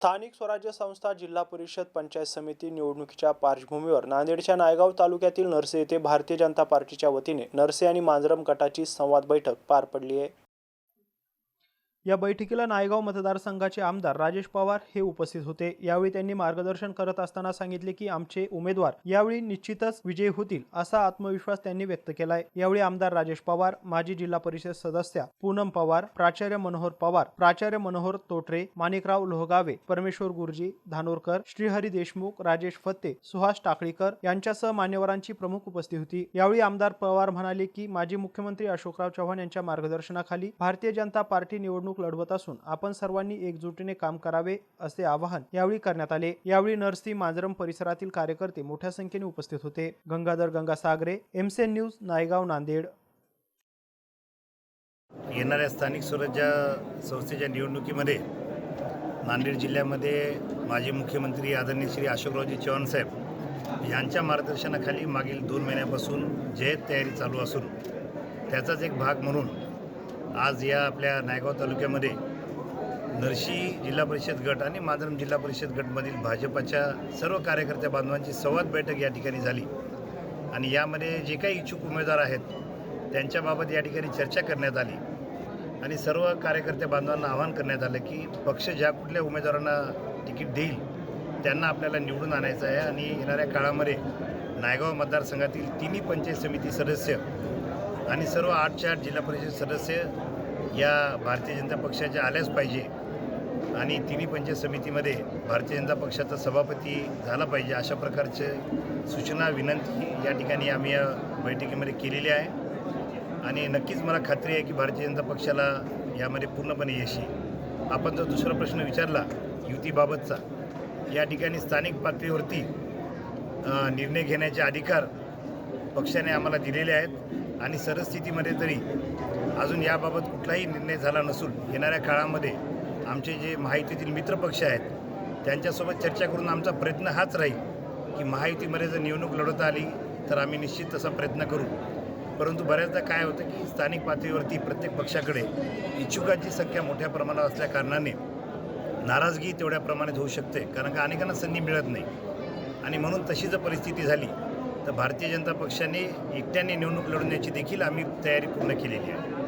स्थानिक स्वराज्य संस्था जिल्हा परिषद पंचायत समिती निवडणुकीच्या पार्श्वभूमीवर नांदेडच्या नायगाव तालुक्यातील नरसे येथे भारतीय जनता पार्टीच्या वतीने नरसे आणि मांजरम गटाची संवाद बैठक पार पडली आहे. या बैठकीला नायगाव मतदारसंघाचे आमदार राजेश पवार हे उपस्थित होते. यावेळी त्यांनी मार्गदर्शन करत असताना सांगितले की आमचे उमेदवार यावेळी निश्चितच विजयी होतील असा आत्मविश्वास त्यांनी व्यक्त केलाय. यावेळी आमदार राजेश पवार माजी जिल्हा परिषद सदस्या पूनम पवार प्राचार्य मनोहर पवार प्राचार्य मनोहर तोटरे माणिकराव लोहगावे परमेश्वर गुरुजी धानोरकर श्रीहरी देशमुख राजेश फत्ते सुहास टाकळीकर यांच्यासह मान्यवरांची प्रमुख उपस्थिती होती. यावेळी आमदार पवार म्हणाले की माजी मुख्यमंत्री अशोकराव चव्हाण यांच्या मार्गदर्शनाखाली भारतीय जनता पार्टी निवडणूक लढवत असून आपण सर्वांनी एकजुटीने काम करावे असे आवाहन यावेळी करण्यात आले. यावेळी नरसी मांजरम परिसरातील कार्यकर्ते मोठ्या संख्येने उपस्थित होते. Gangadhar Gangasagare MCN news Naigaon Nanded. येणाऱ्या स्थानिक स्वराज्य संस्थेच्या निवडणुकीमध्ये नांदेड जिल्ह्यामध्ये माजी मुख्यमंत्री आदरणीय श्री अशोकरावजी चव्हाण साहेब यांच्या मार्गदर्शनाखाली मागील दोन महिन्यापासून जयत तयारी चालू असून त्याचाच एक भाग म्हणून आज या आपल्या नायगाव तालुक्यामध्ये नरशी जिल्हा परिषद गट आणि माधरम जिल्हा परिषद गटमधील भाजपाच्या सर्व कार्यकर्त्या बांधवांची संवाद बैठक या ठिकाणी झाली. आणि यामध्ये जे काही इच्छुक उमेदवार आहेत त्यांच्याबाबत या ठिकाणी चर्चा करण्यात आली. आणि सर्व कार्यकर्त्या बांधवांना आवाहन करण्यात आलं की पक्ष ज्या कुठल्या उमेदवारांना तिकीट देईल त्यांना आपल्याला निवडून आणायचं आहे. आणि येणाऱ्या काळामध्ये नायगाव मतदारसंघातील तिन्ही पंचायत समिती सदस्य आणि सर्व आठचे आठ जिल्हा परिषद सदस्य या भारतीय जनता पक्षाच्या आल्याच पाहिजे. आणि तिन्ही पंचायत समितीमध्ये भारतीय जनता पक्षाचा सभापती झाला पाहिजे अशा प्रकारचे सूचना विनंती या ठिकाणी आम्ही या बैठकीमध्ये केलेली आहे. आणि नक्कीच मला खात्री आहे की भारतीय जनता पक्षाला यामध्ये पूर्णपणे यश येईल. आपण जो दुसरा प्रश्न विचारला युतीबाबतचा या ठिकाणी स्थानिक पातळीवरती निर्णय घेण्याचे अधिकार पक्षाने आम्हाला दिलेले आहेत. आणि सरस्थितीमध्ये तरी अजून याबाबत कुठलाही निर्णय झाला नसून येणाऱ्या काळामध्ये आमचे जे महायुतीतील मित्रपक्ष आहेत त्यांच्यासोबत चर्चा करून आमचा प्रयत्न हाच राहील की महायुतीमध्ये जर निवडणूक लढवता आली तर आम्ही निश्चित तसा प्रयत्न करू. परंतु बऱ्याचदा काय होतं की स्थानिक पातळीवरती प्रत्येक पक्षाकडे इच्छुकांची संख्या मोठ्या प्रमाणात असल्याकारणाने नाराजगी तेवढ्या प्रमाणात होऊ शकते कारण का अनेकांना संधी मिळत नाही. आणि म्हणून तशी जर परिस्थिती झाली तर भारतीय जनता पक्षाने एकट्याने निवडणूक लढवण्याची देखील आम्ही तयारी पूर्ण केलेली आहे.